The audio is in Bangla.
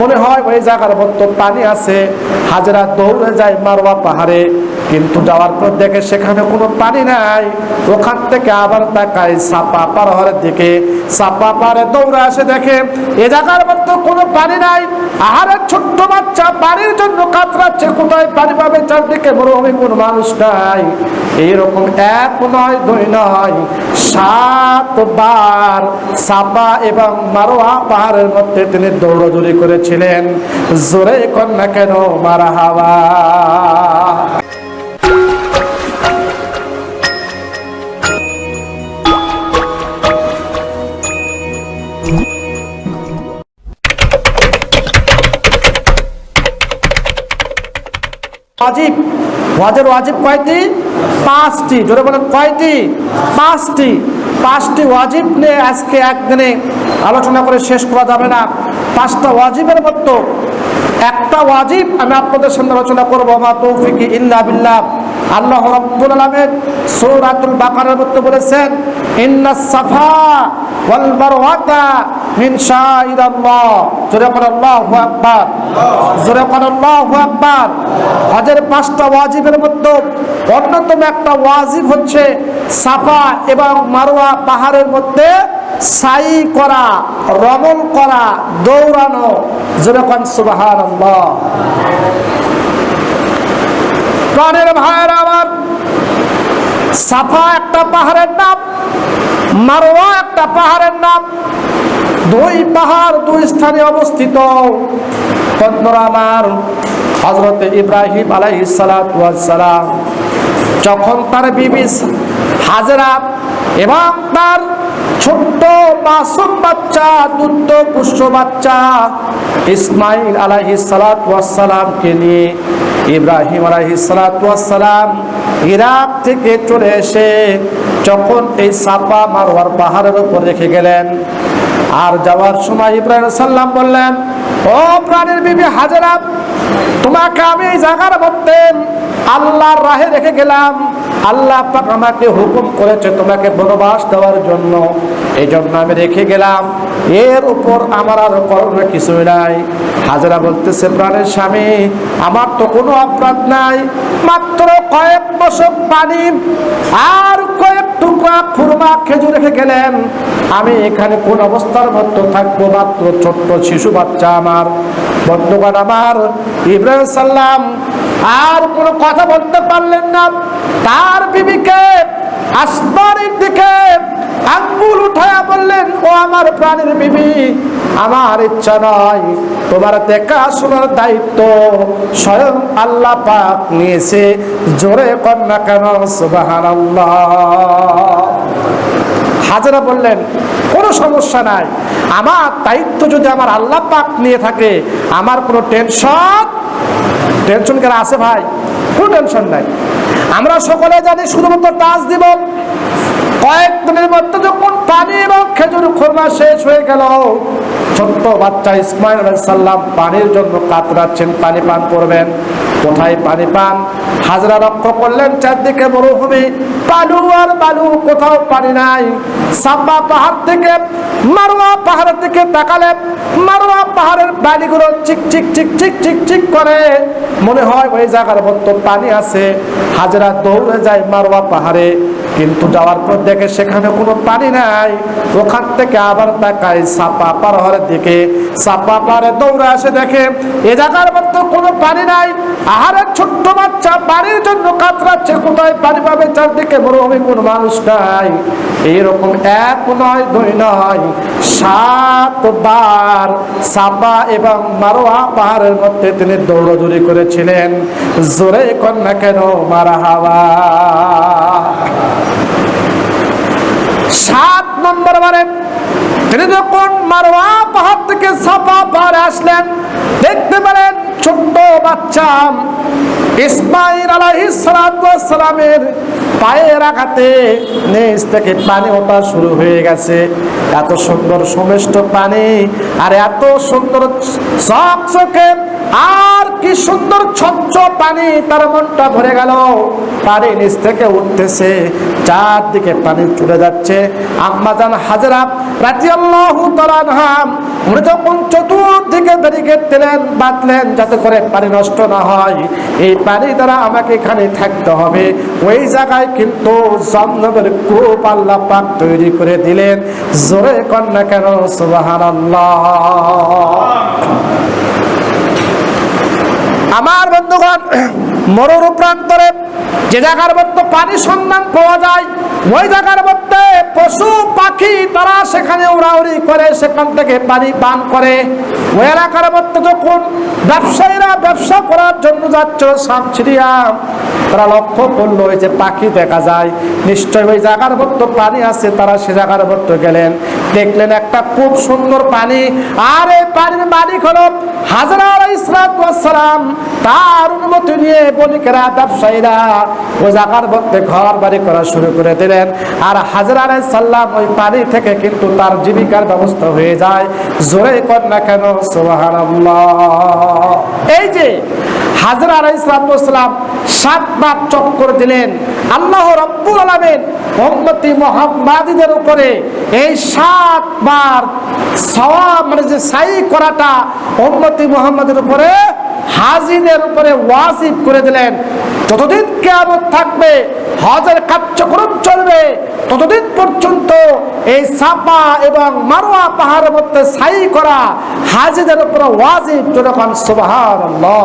মনে হয় ওই জায়গার মতো পানি আছে, হাজরা দৌড়ে যায় মারোয়া পাহাড়ে, কিন্তু যাওয়ার পর দেখে সেখানে কোনো পানি নাই। ওখান থেকে আবার তাকায় সাপা পাহাড়ের দিকে। সাপা পাহাড়ে দৌড়ে আসে দেখে এ জায়গার মতো কোনো পানি নাই। আহারের ছোট্ট বাচ্চা পানির জন্য কাতরাচ্ছে, কোথায় পানি পাবে চারদিকে মরুভূমি কোনো মানুষ নাই। এইরকম এক নয়, দুই নয় সাতবার সাপা এবং মারোয়া পাহাড়ের মধ্যে তিনি দৌড়দৌড়ি করেছিলেন। জোরে কন্যা কেন মারা হাওয়া? ওয়াজিব, ওয়াজের ওয়াজিব কয়টি? পাঁচটি। জোরে বলেন কয়টি? পাঁচটি। পাঁচটি ওয়াজিব নিয়ে আজকে একদিনে আলোচনা করে শেষ করা যাবে না। পাঁচটা ওয়াজিবের মতো একটা ওয়াজিব আমি আপনাদের সামনে আলোচনা করব। মা তৌফিকি ইল্লা বিল্লাহ। আল্লাহ রাব্বুল আলামিন সূরাতুল বাকারার মধ্যে বলেছেন ইন্না সাফা ওয়াল মারওয়াতা শাইরাল্লাহ জোরে বলেন আল্লাহু আকবার। জোরে বলেন আল্লাহু আকবার। হজের পাঁচটা ওয়াজিবের মধ্যে অন্যতম একটা ওয়াজিব হচ্ছে সাফা এবং মারওয়া পাহাড়ের মধ্যে সাই করা রমল করা দৌড়ানো। প্রাণের ভাইয়ের আমার সাফা একটা পাহাড়ের নাম মারোয়া একটা পাহাড়ের নাম দুই পাহাড়, দুই স্থানে অবস্থিত। বন্ধুরা আমার হজরত ইব্রাহিম আলাইহিস সালাম যখন তার বিবি হাজরা এবং তার ছোট্ট মাসুম বাচ্চা দুধ পুষ্য বাচ্চা ইসমাইল আলাহি সালাতামকে নিয়ে ইব্রাহিম আলাহি সালাতাম ইরাক থেকে চলে এসে যখন এই সাপা মারোয়ার পাহাড়ের উপর রেখে গেলেন আর যাওয়ার সময় ইব্রাহিম সাল্লাম বললেন, ও প্রাণীর বিবি হাজারা, তোমাকে আমি এই জায়গার মধ্যে আল্লাহর রাহে রেখে গেলাম। আল্লাহ আমাকে হুকুম করেছে তোমাকে বনবাস দেওয়ার জন্য। এই জন্য আমি রেখে গেলাম। এর উপর আমার আর করোনা কিছুই নাই। হাজারা বলতেছে, প্রাণের স্বামী, আমার তো কোনো অপরাধ নাই। মাত্র কয়েক বছর পানি আর কয়েক টুকরা খুরমা খেজুর রেখে গেলেন। আমি এখানে কোন অবস্থার মধ্যে থাকব? মাত্র ছোট্ট শিশু বাচ্চা আমার। বন্ধুগণ আমার, ইব্রাহিম সাল্লাম আর কোনো কথা বলতে পারলেন না। তার বিবিকে আসমানের উঠায়া বললেন, ও আমার প্রাণের বিবি, আমার ইচ্ছা নয়। তোমার দেখাশোনার দায়িত্ব স্বয়ং আল্লাহ পাক নিয়েছে। জোরে কন্যা কেন সুবাহান হাজারা বললেন, কোনো সমস্যা নাই। আমার দায়িত্ব যদি আমার আল্লাহ পাক নিয়ে থাকে, আমার কোনো টেনশন টেনশন কেন আছে ভাই? কোনো টেনশন নাই। আমরা সকলে জানি শুধুমাত্র টাচ দিব কয়েকদিনের মধ্যে যখন পানি এবং খেজুর খোরমা শেষ হয়ে গেল, ছোট্ট বাচ্চা ইসমাইল সাল্লাম পানির জন্য কাতরাচ্ছেন, পানি পান করবেন। কোথায় পানি পান? হাজরা লক্ষ্য করলেন, চারদিকে মরুভূমি। বালু আর বালু, কোথাও পানি নাই। সাম্বা পাহাড় থেকে, মারোয়া পাহাড়ের দিকে তাকালে মারোয়া পাহাড়ের বালিগুলো চিক চিক চিক চিক চিক চিক করে। মনে হয় ওই জায়গার মতো পানি আছে। হাজরা দৌড়ে যায় মারোয়া পাহাড়ে। কিন্তু যাওয়ার পর দেখে সেখানে কোনো পানি নাই। ওখান থেকে আবার তাকায় সাপা পাহাড়ের দিকে। সাপা পাহাড়ে দৌড়ে আসে দেখে, এ জায়গার মতো কোনো পানি নাই। আহারের ছোট্ট বাচ্চা পানির জন্য কাতরাচ্ছে। কোথায় পানি পাবে? চারদিকে মরুভূমি, কোনো মানুষ নাই। এইরকম এক নয়, দুই নয় সাতবার সাপা এবং মারোয়া পাহাড়ের মধ্যে তিনি দৌড়দৌড়ি করেছিলেন। জোরে কন্যা কেন, মারা হাওয়া। সাত নম্বর বারে তিনি যখন মারোয়া পাহাড় থেকে সাপা পাহাড়ে আসলেন, দেখতে পেলেন ছোট্ট বাচ্চা ইসমাইল আলাইহিস সালামের পায়ের আঘাতে নিচ থেকে পানি ওঠা শুরু হয়ে গেছে। এত সুন্দর সমিষ্ট পানি আর এত সুন্দর চকচকে আর কি সুন্দর স্বচ্ছ পানি তার মনটা ভরে গেল। পানি নিচ থেকে উঠতেছে, চারদিকে পানি চলে যাচ্ছে। আম্মাজান হাজরা উনি যখন চতুর্দিকে ব্যারিকেড দিলেন, বাঁধলেন যাতে করে পানি নষ্ট না হয়। এই পানি দ্বারা আমাকে এখানে থাকতে হবে। ওই জায়গায় কিন্তু জমজমের কূপ আল্লাহ পাক তৈরি করে দিলেন। জোরে কন্যা কেন? সুবাহান আমার বন্ধুগণ, মরুর প্রান্তরে যে জায়গার মধ্যে পানি সন্ধান পাওয়া যায়, ওই জায়গার মধ্যে পশু, পাখি তারা সেখানে উড়াউড়ি করে, সেখান থেকে পানি পান করে। ওই এলাকার মধ্যে যখন ব্যবসায়ীরা ব্যবসা করার জন্য যাচ্ছিল সামছিড়িয়া তারা লক্ষ্য করল যে পাখি দেখা যায়। নিশ্চয় ওই জায়গার মধ্যে পানি আছে, তারা সে জায়গার মধ্যে গেলেন। দেখলেন একটা খুব সুন্দর পানি, আর এই পানির মালিক হলো হাজরা ইসলাম তার অনুমতি নিয়ে বণিকেরা ব্যবসায়ীরা ওই জায়গার মধ্যে ঘর বাড়ি করা শুরু করে দিলেন। আর হাজরা সাল্লাম ওই পানি থেকে কিন্তু তার জীবিকার ব্যবস্থা হয়ে যায়। জোরে কর না কেন সোহান এই যে হাজরা ইসলাম সাতবার চক্কর দিলেন। আল্লাহ রব্বুল আলমেন মোহাম্মতি মোহাম্মাদিদের উপরে এই সাতবার সওয়া মানে যে সাই করাটা উম্মতি মোহাম্মদের উপরে, হাজিদের উপরে ওয়াজিব করে দিলেন। যতদিন কেয়ামত থাকবে, হজের কার্যক্রম চলবে, ততদিন পর্যন্ত এই সাপা এবং মারোয়া পাহাড়ের মধ্যে সাই করা হাজিদের উপর ওয়াজিব যখন সুবহানাল্লাহ।